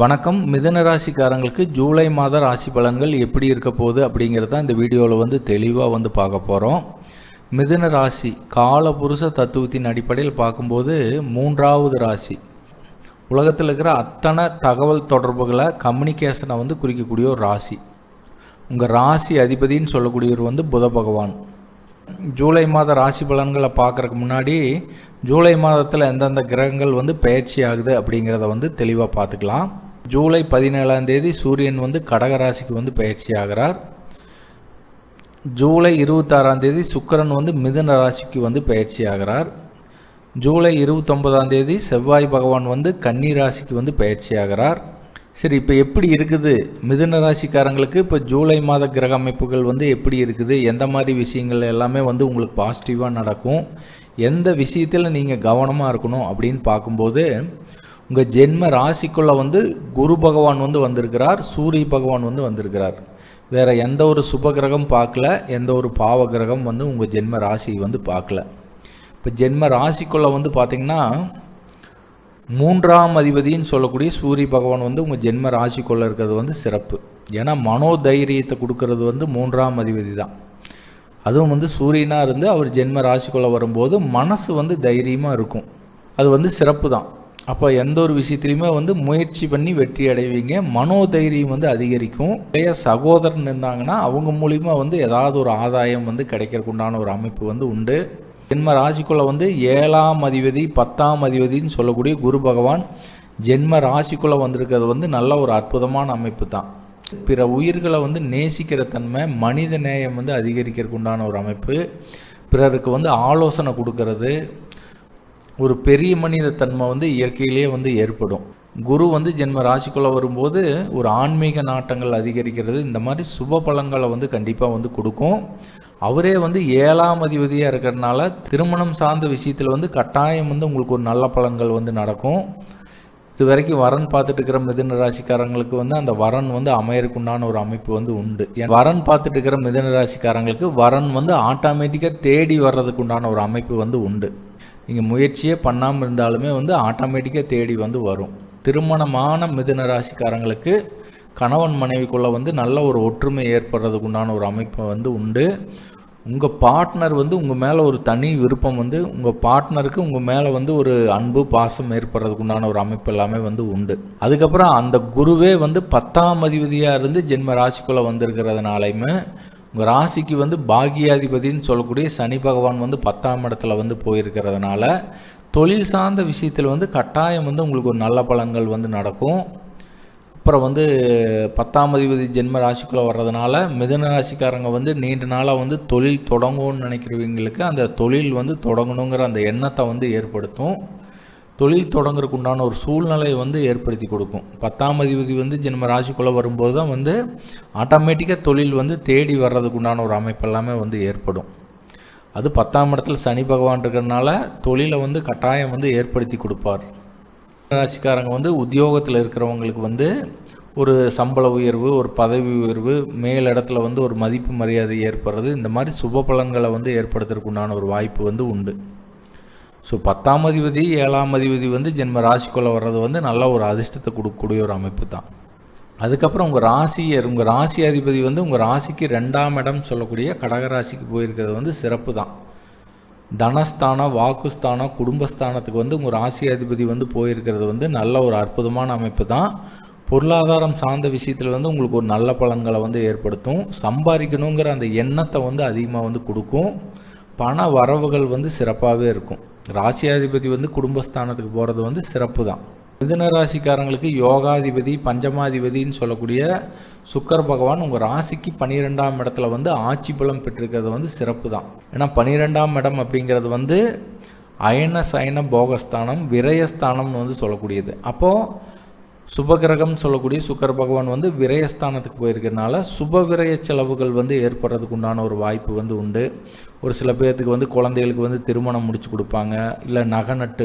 வணக்கம். மிதுன ராசிக்காரங்களுக்கு ஜூலை மாத ராசி பலன்கள் எப்படி இருக்க போகுது அப்படிங்கிறத இந்த வீடியோவில் வந்து தெளிவாக வந்து பார்க்க போகிறோம் மிதுன ராசி காலபுருஷ தத்துவத்தின் அடிப்படையில் பார்க்கும்போது மூன்றாவது ராசி. உலகத்தில் இருக்கிற அத்தனை தகவல் தொடர்புகளை கம்யூனிகேஷனை வந்து குறிக்கக்கூடிய ஒரு ராசி. உங்கள் ராசி அதிபதின்னு சொல்லக்கூடியவர் வந்து புத பகவான். ஜூலை மாத ராசி பலன்களை பார்க்குறக்கு முன்னாடி ஜூலை மாதத்தில் எந்தெந்த கிரகங்கள் வந்து பயிற்சி ஆகுது அப்படிங்கிறத வந்து தெளிவாக பார்த்துக்கலாம். ஜூலை பதினேழாம் தேதி சூரியன் வந்து கடக ராசிக்கு வந்து பயிற்சி ஆகிறார். ஜூலை இருபத்தாறாம் தேதி சுக்கிரன் வந்து மிதுன ராசிக்கு வந்து பயிற்சி ஆகிறார். ஜூலை இருபத்தொன்பதாம் தேதி செவ்வாய் பகவான் வந்து கன்னி ராசிக்கு வந்து பயிற்சி ஆகிறார். சரி இப்போ எப்படி இருக்குது மிதுன ராசிக்காரங்களுக்கு? இப்போ ஜூலை மாத கிரக அமைப்புகள் வந்து எப்படி இருக்குது? எந்த மாதிரி விஷயங்கள் எல்லாமே வந்து உங்களுக்கு பாசிட்டிவாக நடக்கும்? எந்த விஷயத்தில் நீங்கள் கவனமாக இருக்கணும் அப்படின்னு பார்க்கும்போது உங்கள் ஜென்ம ராசிக்குள்ளே வந்து குரு பகவான் வந்து வந்திருக்கிறார் சூரிய பகவான் வந்து வந்திருக்கிறார். வேறு எந்த ஒரு சுப கிரகம் பார்க்கல எந்த ஒரு பாவ கிரகம் வந்து உங்கள் ஜென்ம ராசி வந்து பார்க்கல. இப்போ ஜென்ம ராசிக்குள்ளே வந்து பார்த்திங்கன்னா மூன்றாம் அதிபதின்னு சொல்லக்கூடிய சூரிய பகவான் வந்து உங்கள் ஜென்ம ராசிக்குள்ளே இருக்கிறது வந்து சிறப்பு. ஏன்னா மனோதைரியத்தை கொடுக்கறது வந்து மூன்றாம் அதிபதி தான். அதுவும் வந்து சூரியனாக இருந்து அவர் ஜென்ம ராசிக்குள்ளே வரும்போது மனசு வந்து தைரியமாக இருக்கும். அது வந்து சிறப்பு தான். அப்போ எந்த ஒரு விஷயத்துலையுமே வந்து முயற்சி பண்ணி வெற்றி அடைவீங்க. மனோதைரியம் வந்து அதிகரிக்கும். நிறைய சகோதரன் இருந்தாங்கன்னா அவங்க மூலிமா வந்து ஏதாவது ஒரு ஆதாயம் வந்து கிடைக்கிறதுக்கு உண்டான ஒரு அமைப்பு வந்து உண்டு. ஜென்ம ராசிக்குள்ளே வந்து ஏழாம் அதிபதி பத்தாம் அதிபதின்னு சொல்லக்கூடிய குரு பகவான் ஜென்ம ராசிக்குள்ளே வந்திருக்கிறது வந்து நல்ல ஒரு அற்புதமான அமைப்பு தான். பிற உயிர்களை வந்து நேசிக்கிற தன்மை மனித நேயம் வந்து அதிகரிக்கிறதுக்கு உண்டான ஒரு அமைப்பு. பிறருக்கு வந்து ஆலோசனை கொடுக்கறது. ஒரு பெரிய மனித தன்மை வந்து இயற்கையிலேயே வந்து ஏற்படும். குரு வந்து ஜென்ம ராசிக்குள்ளே வரும்போது ஒரு ஆன்மீக நாட்டங்கள் அதிகரிக்கிறது. இந்த மாதிரி சுப பலங்களை வந்து கண்டிப்பாக வந்து கொடுக்கும். அவரே வந்து ஏழாம் அதிபதியாக இருக்கிறதுனால திருமணம் சார்ந்த விஷயத்தில் வந்து கட்டாயம் வந்து உங்களுக்கு ஒரு நல்ல பலன்கள் வந்து நடக்கும். இது வரைக்கும் வரன் பார்த்துட்டு இருக்கிற மிதன ராசிக்காரங்களுக்கு வந்து அந்த வரன் வந்து அமையறக்குண்டான ஒரு அமைப்பு வந்து உண்டு. வரன் பார்த்துட்டு இருக்கிற மிதன ராசிக்காரங்களுக்கு வரன் வந்து ஆட்டோமேட்டிக்காக தேடி வர்றதுக்கு உண்டான ஒரு அமைப்பு வந்து உண்டு. இங்கே முயற்சியே பண்ணாமல் இருந்தாலுமே வந்து ஆட்டோமேட்டிக்காக தேடி வந்து வரும். திருமணமான மிதுன ராசிக்காரங்களுக்கு கணவன் மனைவிக்குள்ளே வந்து நல்ல ஒரு ஒற்றுமை ஏற்படுறதுக்கு உண்டான ஒரு அமைப்பு வந்து உண்டு. உங்கள் பார்ட்னர் வந்து உங்கள் மேலே ஒரு தனி விருப்பம் வந்து உங்கள் பார்ட்னருக்கு உங்கள் மேலே வந்து ஒரு அன்பு பாசம் ஏற்படுறதுக்கு உண்டான ஒரு அமைப்பு எல்லாமே வந்து உண்டு. அதுக்கப்புறம் அந்த குருவே வந்து பத்தாம் அதிபதியாக இருந்து ஜென்ம ராசிக்குள்ளே வந்திருக்கிறதுனாலையுமே உங்கள் ராசிக்கு வந்து பாகியாதிபதின்னு சொல்லக்கூடிய சனி பகவான் வந்து பத்தாம் இடத்துல வந்து போயிருக்கிறதுனால தொழில் சார்ந்த விஷயத்தில் வந்து கட்டாயம் வந்து உங்களுக்கு ஒரு நல்ல பலன்கள் வந்து நடக்கும். அப்புறம் வந்து பத்தாம் அதிபதி ஜென்ம ராசிக்குள்ளே வர்றதுனால மிதன ராசிக்காரங்க வந்து நீண்ட நாளாக வந்து தொழில் தொடங்கும்னு நினைக்கிறவங்களுக்கு அந்த தொழில் வந்து தொடங்கணுங்கிற அந்த எண்ணத்தை வந்து ஏற்படுத்தும். தொழில் தொடங்குறதுக்கு உண்டான ஒரு சூழ்நிலையை வந்து ஏற்படுத்தி கொடுக்கும். பத்தாம் அதிபதி வந்து ஜென்ம ராசிக்குள்ளே வரும்போது தான் வந்து ஆட்டோமேட்டிக்காக தொழில் வந்து தேடி வர்றதுக்கு உண்டான ஒரு அமைப்பு எல்லாமே வந்து ஏற்படும். அது பத்தாம் இடத்துல சனி பகவான் இருக்கிறதுனால தொழிலை வந்து கட்டாயம் வந்து ஏற்படுத்தி கொடுப்பார். ராசிக்காரங்க வந்து உத்தியோகத்தில் இருக்கிறவங்களுக்கு வந்து ஒரு சம்பள உயர்வு ஒரு பதவி உயர்வு மேல் இடத்துல வந்து ஒரு மதிப்பு மரியாதை ஏற்படுறது இந்த மாதிரி சுப பலன்களை வந்து ஏற்படுத்துறதுக்குண்டான ஒரு வாய்ப்பு வந்து உண்டு. ஸோ பத்தாம் அதிபதி ஏழாம் அதிபதி வந்து ஜென்ம ராசிக்குள்ளே வர்றது வந்து நல்ல ஒரு அதிர்ஷ்டத்தை கொடுக்கக்கூடிய ஒரு அமைப்பு தான். அதுக்கப்புறம் உங்கள் ராசியர் உங்கள் ராசி அதிபதி வந்து உங்கள் ராசிக்கு ரெண்டாம் இடம் சொல்லக்கூடிய கடகராசிக்கு போயிருக்கிறது வந்து சிறப்பு தான். தனஸ்தானம் வாக்குஸ்தானம் குடும்பஸ்தானத்துக்கு வந்து உங்கள் ராசி அதிபதி வந்து போயிருக்கிறது வந்து நல்ல ஒரு அற்புதமான அமைப்பு தான். பொருளாதாரம் சார்ந்த விஷயத்தில் வந்து உங்களுக்கு ஒரு நல்ல பலன்களை வந்து ஏற்படுத்தும். சம்பாதிக்கணுங்கிற அந்த எண்ணத்தை வந்து அதிகமாக வந்து கொடுக்கும். பண வரவுகள் வந்து சிறப்பாகவே இருக்கும். ராசியாதிபதி வந்து குடும்பஸ்தானத்துக்கு போகிறது வந்து சிறப்பு தான் மிதுன ராசிக்காரங்களுக்கு யோகாதிபதி பஞ்சமாதிபதின்னு சொல்லக்கூடிய சுக்கர பகவான் உங்கள் ராசிக்கு பன்னிரெண்டாம் இடத்துல வந்து ஆட்சி பலம் பெற்றிருக்கிறது வந்து சிறப்பு தான் ஏன்னா பன்னிரெண்டாம் இடம் அப்படிங்கிறது வந்து அயன சயன போகஸ்தானம் விரயஸ்தானம்னு வந்து சொல்லக்கூடியது. அப்போது சுபகிரகம்னு சொல்லக்கூடிய சுக்கர பகவான் வந்து விரயஸ்தானத்துக்கு போயிருக்கிறதுனால சுப விரய செலவுகள் வந்து ஏற்படுறதுக்கு உண்டான ஒரு வாய்ப்பு வந்து உண்டு. ஒரு சில பேர்த்துக்கு வந்து குழந்தைகளுக்கு வந்து திருமணம் முடிச்சு கொடுப்பாங்க. இல்லை நகை நட்டு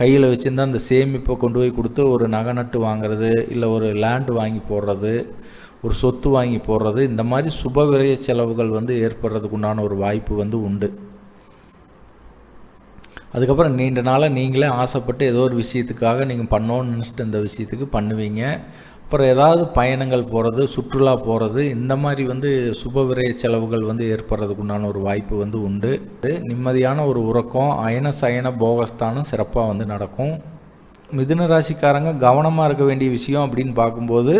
கையில் வச்சுருந்தா அந்த சேமிப்பை கொண்டு போய் கொடுத்து ஒரு நகை நட்டு வாங்குறது இல்லை ஒரு லேண்டு வாங்கி போடுறது ஒரு சொத்து வாங்கி போடுறது இந்த மாதிரி சுப விரைய செலவுகள் வந்து ஏற்படுறதுக்கு உண்டான ஒரு வாய்ப்பு வந்து உண்டு. அதுக்கப்புறம் நீண்ட நாளாக நீங்களே ஆசைப்பட்டு ஏதோ ஒரு விஷயத்துக்காக நீங்கள் பண்ணோன்னு நினச்சிட்டு இந்த விஷயத்துக்கு பண்ணுவீங்க. அப்புறம் ஏதாவது பயணங்கள் போகிறது சுற்றுலா போகிறது இந்த மாதிரி வந்து சுப விரய செலவுகள் வந்து ஏற்படுறதுக்கு உண்டான ஒரு வாய்ப்பு வந்து உண்டு. நிம்மதியான ஒரு உறக்கம் அயன சயன போகஸ்தானம் சிறப்பாக வந்து நடக்கும். மிதுன ராசிக்காரங்க கவனமாக இருக்க வேண்டிய விஷயம் அப்படின்னு பார்க்கும்போது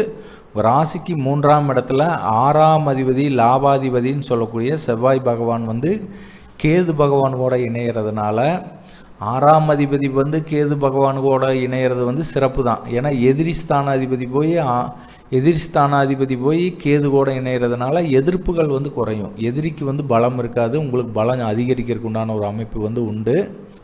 ராசிக்கு மூன்றாம் இடத்துல ஆறாம் அதிபதி லாபாதிபதின்னு சொல்லக்கூடிய செவ்வாய் பகவான் வந்து கேது பகவான் கூட இணையிறதுனால ஆறாம் அதிபதி வந்து கேது பகவான் கூட இணையிறது வந்து சிறப்பு தான் ஏன்னா எதிரி ஸ்தானாதிபதி போய் எதிரிஸ்தானாதிபதி எதிரி ஸ்தானாதிபதி போய் கேது கூட இணையிறதுனால எதிர்ப்புகள் வந்து குறையும். எதிரிக்கு வந்து பலம் இருக்காது. உங்களுக்கு பலம் அதிகரிக்கிறதுக்கு உண்டான ஒரு அமைப்பு வந்து உண்டு.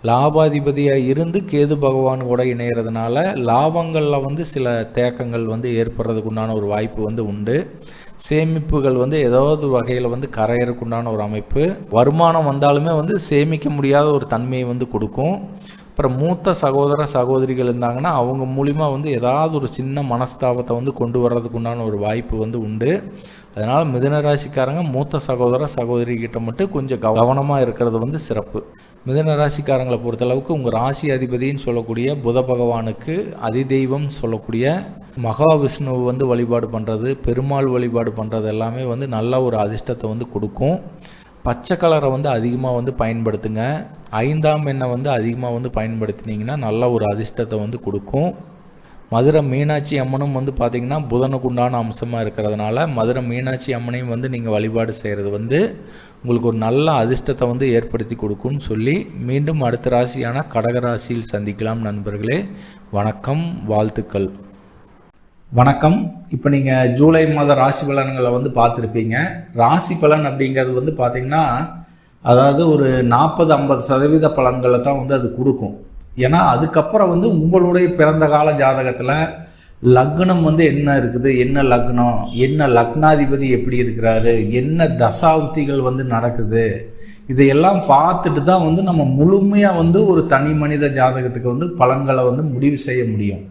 லாபாதிபதியாக இருந்து கேது பகவான் கூட இணையிறதுனால லாபங்களில் வந்து சில தேக்கங்கள் வந்து ஏற்படுறதுக்கு உண்டான ஒரு வாய்ப்பு வந்து உண்டு. சேமிப்புகள் வந்து ஏதாவது வகையில் வந்து கரையறதுக்கு உண்டான ஒரு அமைப்பு. வருமானம் வந்தாலுமே வந்து சேமிக்க முடியாத ஒரு தன்மையை வந்து கொடுக்கும். அப்புறம் மூத்த சகோதர சகோதரிகள் இருந்தாங்கன்னா அவங்க மூலிமா வந்து ஏதாவது ஒரு சின்ன மனஸ்தாபத்தை வந்து கொண்டு வர்றதுக்கு உண்டான ஒரு வாய்ப்பு வந்து உண்டு. அதனால் மிதுன ராசிக்காரங்க மூத்த சகோதர சகோதரி கிட்ட மட்டும் கொஞ்சம் கவனமாக இருக்கிறது வந்து சிறப்பு. மிதன ராசிக்காரங்களை பொறுத்தளவுக்கு உங்கள் ராசி அதிபதின்னு சொல்லக்கூடிய புத பகவானுக்கு அதிதெய்வம் சொல்லக்கூடிய மகாவிஷ்ணுவை வந்து வழிபாடு பண்ணுறது பெருமாள் வழிபாடு பண்ணுறது எல்லாமே வந்து நல்ல ஒரு அதிர்ஷ்டத்தை வந்து கொடுக்கும். பச்சை கலரை வந்து அதிகமாக வந்து பயன்படுத்துங்க. ஐந்தாம் எண்ணெய் வந்து அதிகமாக வந்து பயன்படுத்தினீங்கன்னா நல்ல ஒரு அதிர்ஷ்டத்தை வந்து கொடுக்கும். மதுரை மீனாட்சி அம்மனும் வந்து பார்த்திங்கன்னா புதனுக்கு உண்டான அம்சமாக இருக்கிறதுனால மதுரை மீனாட்சி அம்மனையும் வந்து நீங்கள் வழிபாடு செய்கிறது வந்து உங்களுக்கு ஒரு நல்ல அதிர்ஷ்டத்தை வந்து ஏற்படுத்தி கொடுக்கும்னு சொல்லி மீண்டும் அடுத்த ராசியான கடக ராசியில் சந்திக்கலாம் நண்பர்களே. வணக்கம் வாழ்த்துக்கள். வணக்கம். இப்போ நீங்கள் ஜூலை மாத ராசி பலன்களை வந்து பார்த்துருப்பீங்க. ராசி பலன் அப்படிங்கிறது வந்து பார்த்தீங்கன்னா அதாவது ஒரு நாற்பது ஐம்பது சதவீத பலன்களை தான் வந்து அது கொடுக்கும். ஏன்னா அதுக்கப்புறம் வந்து உங்களுடைய பிறந்த கால ஜாதகத்தில் லக்னம் வந்து என்ன இருக்குது? என்ன லக்னம்? என்ன லக்னாதிபதி எப்படி இருக்கிறாரு? என்ன தசாப்திகள் வந்து நடக்குது? இதையெல்லாம் பார்த்துட்டு தான் வந்து நம்ம முழுமையாக வந்து ஒரு தனி மனித ஜாதகத்துக்கு வந்து பலன்களை வந்து முடிவு செய்ய முடியும்.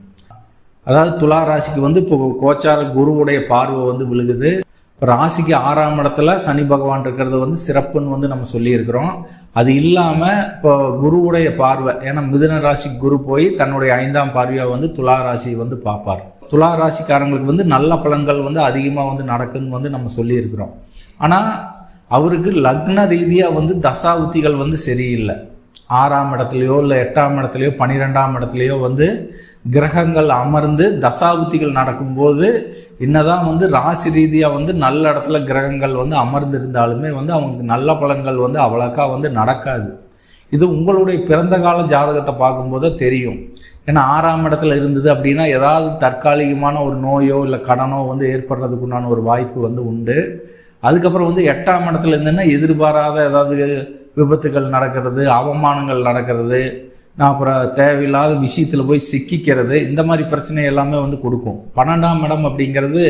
அதாவது துலா ராசிக்கு வந்து இப்போ கோச்சார குருவுடைய பார்வை வந்து விழுகுது. ராசிக்கு ஆறாம் இடத்துல சனி பகவான் இருக்கிறது வந்து சிறப்புன்னு வந்து நம்ம சொல்லியிருக்கிறோம். அது இல்லாமல் இப்போ குருவுடைய பார்வை ஏன்னா மிதுன ராசி குரு போய் தன்னுடைய ஐந்தாம் பார்வையாக வந்து துலா ராசி வந்து பார்ப்பார். துலா ராசிக்காரங்களுக்கு வந்து நல்ல பலன்கள் வந்து அதிகமாக வந்து நடக்குன்னு வந்து நம்ம சொல்லியிருக்கிறோம். ஆனால் அவருக்கு லக்ன ரீதியாக வந்து தசாவுத்திகள் வந்து சரியில்லை. ஆறாம் இடத்துலையோ இல்லை எட்டாம் இடத்துலையோ பன்னிரெண்டாம் இடத்துலையோ வந்து கிரகங்கள் அமர்ந்து தசாபுத்திகள் நடக்கும்போது என்னதான் வந்து ராசி ரீதியாக வந்து நல்ல இடத்துல கிரகங்கள் வந்து அமர்ந்து இருந்தாலுமே வந்து அவங்களுக்கு நல்ல பலன்கள் வந்து அவ்வளோக்கா வந்து நடக்காது. இது உங்களுடைய பிறந்த கால ஜாதகத்தை பார்க்கும்போது தெரியும். ஏன்னா ஆறாம் இடத்துல இருந்தது அப்படின்னா ஏதாவது தற்காலிகமான ஒரு நோயோ இல்லை கடனோ வந்து ஏற்படுறதுக்கு உண்டான ஒரு வாய்ப்பு வந்து உண்டு. அதுக்கப்புறம் வந்து எட்டாம் இடத்துல இருந்ததுன்னா எதிர்பாராத ஏதாவது விபத்துகள் நடக்கிறது அவமானங்கள் நடக்கிறது நான் அப்புறம் தேவையில்லாத விஷயத்தில் போய் சிக்கிக்கிறது இந்த மாதிரி பிரச்சனை எல்லாமே வந்து கொடுக்கும். பன்னெண்டாம் இடம் அப்படிங்கிறது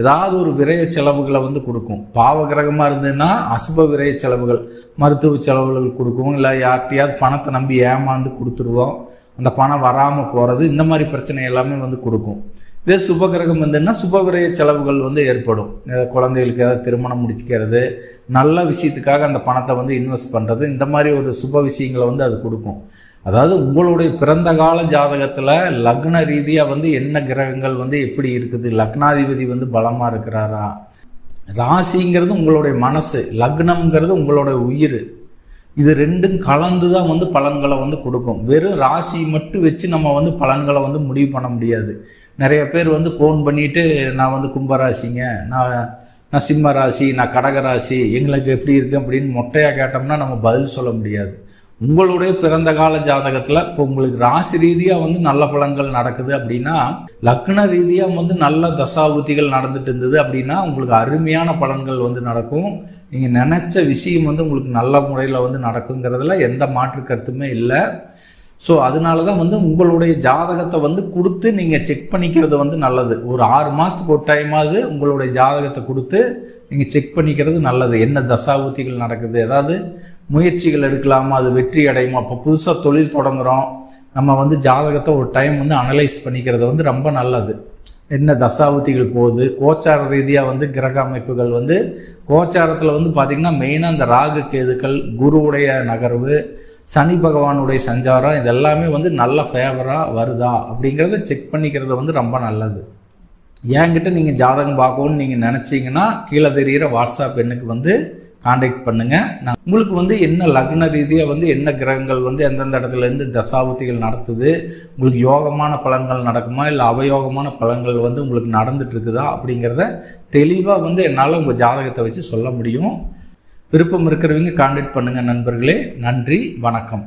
ஏதாவது ஒரு விரய செலவுகளை வந்து கொடுக்கும். பாவ கிரகமாக இருந்ததுன்னா அசுப விரய செலவுகள் மருத்துவ செலவுகள் கொடுக்கும். இல்லை யார்கிட்டையாவது பணத்தை நம்பி ஏமாந்து கொடுத்துருவோம். அந்த பணம் வராமல் போகிறது இந்த மாதிரி பிரச்சனை எல்லாமே வந்து கொடுக்கும். இதே சுபகிரகம் வந்துன்னா சுபவிரய செலவுகள் வந்து ஏற்படும். குழந்தைகளுக்கு ஏதாவது திருமணம் முடிச்சுக்கிறது நல்ல விஷயத்துக்காக அந்த பணத்தை வந்து இன்வெஸ்ட் பண்ணுறது இந்த மாதிரி ஒரு சுப விஷயங்களை வந்து அது கொடுக்கும். அதாவது உங்களுடைய பிறந்த கால ஜாதகத்தில் லக்ன ரீதியாக வந்து என்ன கிரகங்கள் வந்து எப்படி இருக்குது லக்னாதிபதி வந்து பலமாக இருக்கிறாரா? ராசிங்கிறது உங்களுடைய மனசு லக்னம்ங்கிறது உங்களுடைய உயிர். இது ரெண்டும் கலந்து தான் வந்து பலன்களை வந்து கொடுக்கும். வெறும் ராசி மட்டும் வச்சு நம்ம வந்து பலன்களை வந்து முடிவு பண்ண முடியாது. நிறைய பேர் வந்து ஃபோன் பண்ணிட்டு நான் வந்து கும்பராசிங்க நான் நான் சிம்ம ராசி நான் கடக ராசி எங்களுக்கு எப்படி இருக்கு? அப்படின்னு மொட்டையாக கேட்டோம்னா நம்ம பதில் சொல்ல முடியாது. உங்களுடைய பிறந்த கால ஜாதகத்தில் இப்போ உங்களுக்கு ராசி ரீதியாக வந்து நல்ல பலன்கள் நடக்குது அப்படின்னா லக்ன ரீதியாக வந்து நல்ல தசாபுத்திகள் நடந்துட்டு இருந்தது அப்படின்னா உங்களுக்கு அருமையான பலன்கள் வந்து நடக்கும். நீங்கள் நினச்ச விஷயம் வந்து உங்களுக்கு நல்ல முறையில் வந்து நடக்குங்கிறதுல எந்த மாற்று கருத்துமே இல்லை. ஸோ அதனால தான் வந்து உங்களுடைய ஜாதகத்தை வந்து கொடுத்து நீங்கள் செக் பண்ணிக்கிறது வந்து நல்லது. ஒரு ஆறு மாதத்துக்கு ஒரு டைமாவது உங்களுடைய ஜாதகத்தை கொடுத்து நீங்கள் செக் பண்ணிக்கிறது நல்லது. என்ன தசாபுத்திகள் நடக்குது? ஏதாவது முயற்சிகள் எடுக்கலாமா? அது வெற்றி அடையுமா? இப்போ புதுசாக தொழில் தொடங்குகிறோம் நம்ம வந்து ஜாதகத்தை ஒரு டைம் வந்து அனலைஸ் பண்ணிக்கிறது வந்து ரொம்ப நல்லது. என்ன தசாவதிகள் போகுது? கோச்சார ரீதியாக வந்து கிரக அமைப்புகள் வந்து கோச்சாரத்தில் வந்து பார்த்திங்கன்னா மெயினாக இந்த ராகு கேதுக்கள் குருவுடைய நகர்வு சனி பகவானுடைய சஞ்சாரம் இதெல்லாமே வந்து நல்ல ஃபேவராக வருதா? அப்படிங்கிறத செக் பண்ணிக்கிறது வந்து ரொம்ப நல்லது. என்கிட்ட நீங்கள் ஜாதகம் பார்க்கணும்னு நீங்கள் நினச்சிங்கன்னா கீழே தெரிகிற வாட்ஸ்அப் எண்ணுக்கு வந்து காண்டாக்ட் பண்ணுங்கள் நான் உங்களுக்கு வந்து என்ன லக்ன ரீதியாக வந்து என்ன கிரகங்கள் வந்து எந்தெந்த இடத்துல இருந்து தசாபுத்திகள் நடத்துது உங்களுக்கு யோகமான பலன்கள் நடக்குமா இல்லை அவயோகமான பலன்கள் வந்து உங்களுக்கு நடந்துட்டு இருக்குதா அப்படிங்கிறத தெளிவாக வந்து என்னால் உங்கள் ஜாதகத்தை வச்சு சொல்ல முடியும். விருப்பம் இருக்கிறவங்க காண்டாக்ட் பண்ணுங்கள் நண்பர்களே. நன்றி வணக்கம்.